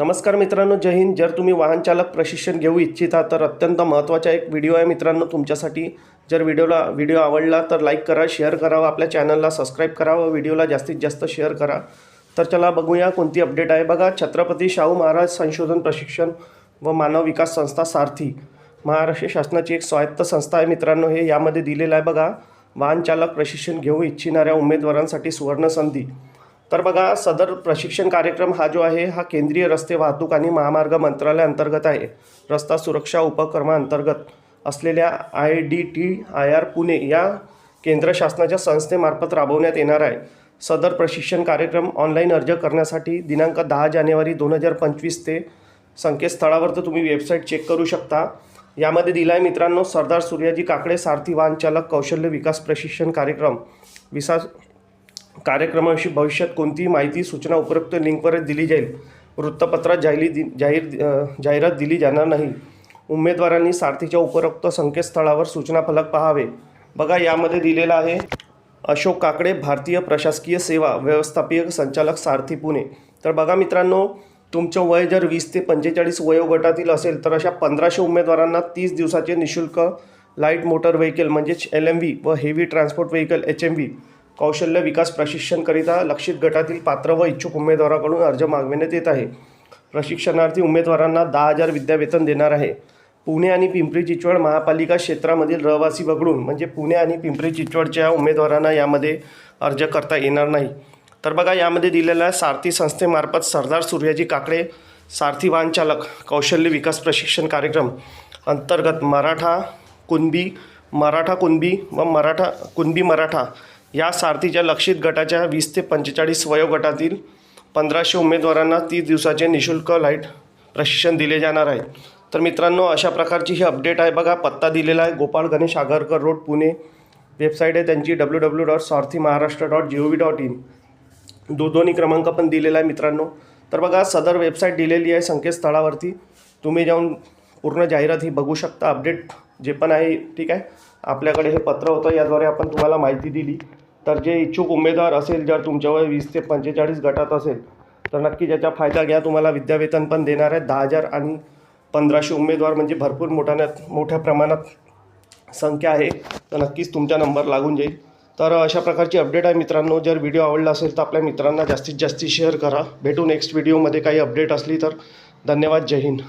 नमस्कार मित्रांनो जय हिंद. जर तुम्ही वाहन चालक प्रशिक्षण घेऊ इच्छिता तर अत्यंत महत्त्वाचा एक व्हिडिओ आहे मित्रांनो तुमच्यासाठी. जर व्हिडिओला व्हिडिओ आवडला तर लाईक करा शेअर करावा आपल्या चॅनलला सबस्क्राईब करा व व्हिडिओला जास्तीत जास्त शेअर करा. तर चला बघूया कोणती अपडेट आहे. बघा छत्रपती शाहू महाराज संशोधन प्रशिक्षण व मानव विकास संस्था सारथी महाराष्ट्र शासनाची एक स्वायत्त संस्था आहे मित्रांनो हे. यामध्ये दिलेलं आहे बघा वाहन चालक प्रशिक्षण घेऊ इच्छिणाऱ्या उमेदवारांसाठी सुवर्ण संधी. तर बघा सदर प्रशिक्षण कार्यक्रम हा जो आहे हा केंद्रीय रस्ते वाहतूक आणि महामार्ग मंत्रालय अंतर्गत आहे. रस्ता सुरक्षा उपक्रमाअंतर्गत असलेल्या I D T I R Pune या केंद्र शासनाच्या संस्थेमार्फत राबवण्यात येणार आहे. सदर प्रशिक्षण कार्यक्रम ऑनलाईन अर्ज करण्यासाठी दिनांक दहा जानेवारी दोन हजार पंचवीस ते संकेतस्थळावर तर तुम्ही वेबसाईट चेक करू शकता. यामध्ये दिला आहे मित्रांनो सरदार सूर्याजी काकडे सारथी वाहन चालक कौशल्य विकास प्रशिक्षण कार्यक्रम विसा कार्यक्रमाविषयी भविष्यात कोणतीही माहिती सूचना उपरोक्त लिंकवरच दिली जाईल. वृत्तपत्रात जाहिली दि जाहीर जाहिरात दिली जाणार नाही. उमेदवारांनी सारथीच्या उपरोक्त संकेतस्थळावर सूचना फलक पाहावे. बघा यामध्ये दिलेलं आहे अशोक काकडे भारतीय प्रशासकीय सेवा व्यवस्थापकीय संचालक सारथी पुणे. तर बघा मित्रांनो तुमचं वय जर वीस ते पंचेचाळीस वयोगटातील असेल तर अशा पंधराशे उमेदवारांना तीस दिवसाचे निशुल्क लाइट मोटर व्हेकल म्हणजेच एल एम व्ही व heavy transport vehicle H M V कौशल्य विकास प्रशिक्षणकरिता लक्षित गटातील पात्र व इच्छुक उमेदवाराकडून अर्ज मागविण्यात येत आहे. प्रशिक्षणार्थी उमेदवारांना दहा हजार विद्यावेतन देणार आहे. पुणे आणि पिंपरी चिंचवड महापालिका क्षेत्रामधील रहिवासी वगळून म्हणजे पुणे आणि पिंपरी चिंचवडच्या उमेदवारांना यामध्ये अर्ज करता येणार नाही. तर बघा यामध्ये दिलेल्या सारथी संस्थेमार्फत सरदार सूर्याजी काकडे सारथी वाहनचालक कौशल्य विकास प्रशिक्षण कार्यक्रम अंतर्गत मराठा कुणबी मराठा कुणबी व मराठा कुणबी मराठा या सारथीच्या लक्षित गटाच्या वीस ते पंचेचाळीस वयोगटातील पंधराशे उमेदवारांना तीस दिवसाचे निशुल्क लाइट प्रशिक्षण दिले जाणार आहे. तर मित्रांनो अशा प्रकारची ही अपडेट आहे बघा. पत्ता दिलेला आहे गोपाळ गणेश आगरकर रोड पुणे. वेबसाईट आहे त्यांची W W dot Sarathi Maharashtra dot G O V dot in. दो दोन्ही क्रमांक पण दिलेला आहे मित्रांनो. तर बघा सदर वेबसाईट दिलेली आहे संकेतस्थळावरती. तुम्ही जाऊन पूर्ण जाहिरात ही बघू शकता अपडेट जे पण आहे ठीक आहे. आपल्याकडे हे पत्र होतं याद्वारे आपण तुम्हाला माहिती दिली. तर जे इच्छुक उमेदवार असेल जर तुमच्या वय वीस ते पंचेचाळीस गटात असेल तर नक्की ज्याचा फायदा घ्या. तुम्हाला विद्यावेतन पण देणार आहे. दहा हजार आणि पंधराशे उमेदवार म्हणजे भरपूर मोठ्यानं मोठ्या प्रमाणात संख्या आहे. तर नक्कीच तुमचा नंबर लागून जाईल. तर अशा प्रकारची अपडेट आहे मित्रांनो. जर व्हिडिओ आवडला असेल तर आपल्या मित्रांना जास्तीत जास्त शेअर करा. भेटू नेक्स्ट व्हिडिओमध्ये काही अपडेट असली तर. धन्यवाद. जय हिंद.